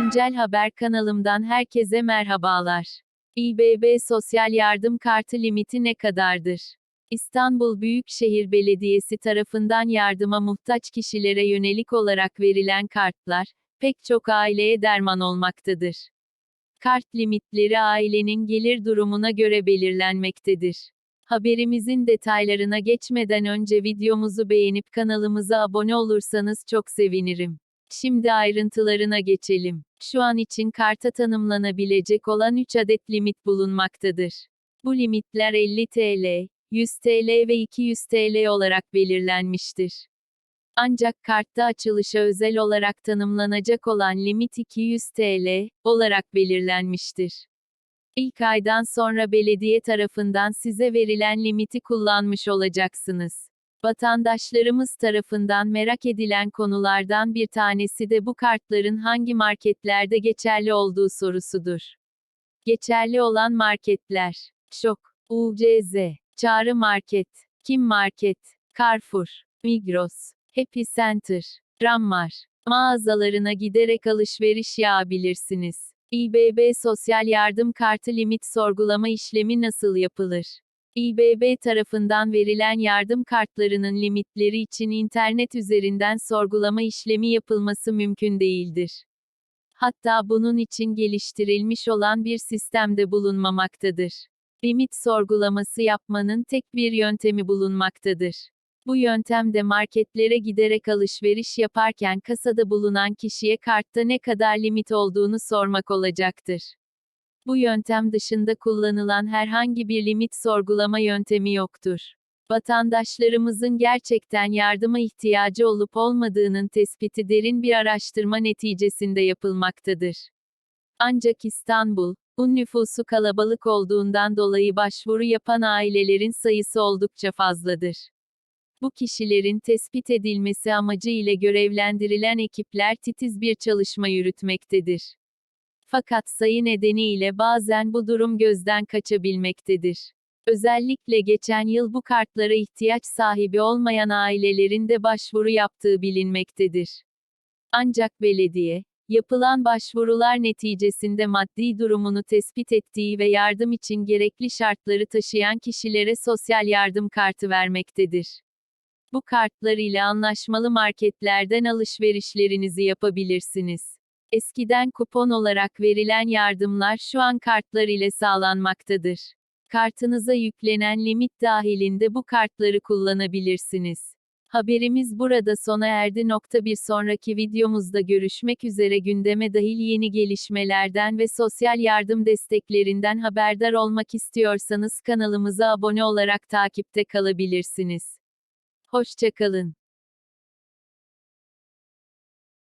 Güncel Haber kanalımdan herkese merhabalar. İBB Sosyal Yardım Kartı limiti ne kadardır? İstanbul Büyükşehir Belediyesi tarafından yardıma muhtaç kişilere yönelik olarak verilen kartlar, pek çok aileye derman olmaktadır. Kart limitleri ailenin gelir durumuna göre belirlenmektedir. Haberimizin detaylarına geçmeden önce videomuzu beğenip kanalımıza abone olursanız çok sevinirim. Şimdi ayrıntılarına geçelim. Şu an için karta tanımlanabilecek olan 3 adet limit bulunmaktadır. Bu limitler 50 TL, 100 TL ve 200 TL olarak belirlenmiştir. Ancak kartta açılışa özel olarak tanımlanacak olan limit 200 TL olarak belirlenmiştir. İlk aydan sonra belediye tarafından size verilen limiti kullanmış olacaksınız. Vatandaşlarımız tarafından merak edilen konulardan bir tanesi de bu kartların hangi marketlerde geçerli olduğu sorusudur. Geçerli olan marketler: Şok, UCZ, Çağrı Market, Kim Market, Carrefour, Migros, Happy Center, Rammar mağazalarına giderek alışveriş yapabilirsiniz. İBB Sosyal Yardım Kartı limit sorgulama işlemi nasıl yapılır? İBB tarafından verilen yardım kartlarının limitleri için internet üzerinden sorgulama işlemi yapılması mümkün değildir. Hatta bunun için geliştirilmiş olan bir sistemde bulunmamaktadır. Limit sorgulaması yapmanın tek bir yöntemi bulunmaktadır. Bu yöntemde marketlere giderek alışveriş yaparken kasada bulunan kişiye kartta ne kadar limit olduğunu sormak olacaktır. Bu yöntem dışında kullanılan herhangi bir limit sorgulama yöntemi yoktur. Vatandaşlarımızın gerçekten yardıma ihtiyacı olup olmadığının tespiti derin bir araştırma neticesinde yapılmaktadır. Ancak İstanbul, un nüfusu kalabalık olduğundan dolayı başvuru yapan ailelerin sayısı oldukça fazladır. Bu kişilerin tespit edilmesi amacı ile görevlendirilen ekipler titiz bir çalışma yürütmektedir. Fakat sayı nedeniyle bazen bu durum gözden kaçabilmektedir. Özellikle geçen yıl bu kartlara ihtiyaç sahibi olmayan ailelerin de başvuru yaptığı bilinmektedir. Ancak belediye, yapılan başvurular neticesinde maddi durumunu tespit ettiği ve yardım için gerekli şartları taşıyan kişilere sosyal yardım kartı vermektedir. Bu kartlar ile anlaşmalı marketlerden alışverişlerinizi yapabilirsiniz. Eskiden kupon olarak verilen yardımlar şu an kartlar ile sağlanmaktadır. Kartınıza yüklenen limit dahilinde bu kartları kullanabilirsiniz. Haberimiz burada sona erdi. Nokta bir sonraki videomuzda görüşmek üzere gündeme dahil yeni gelişmelerden ve sosyal yardım desteklerinden haberdar olmak istiyorsanız kanalımıza abone olarak takipte kalabilirsiniz. Hoşçakalın.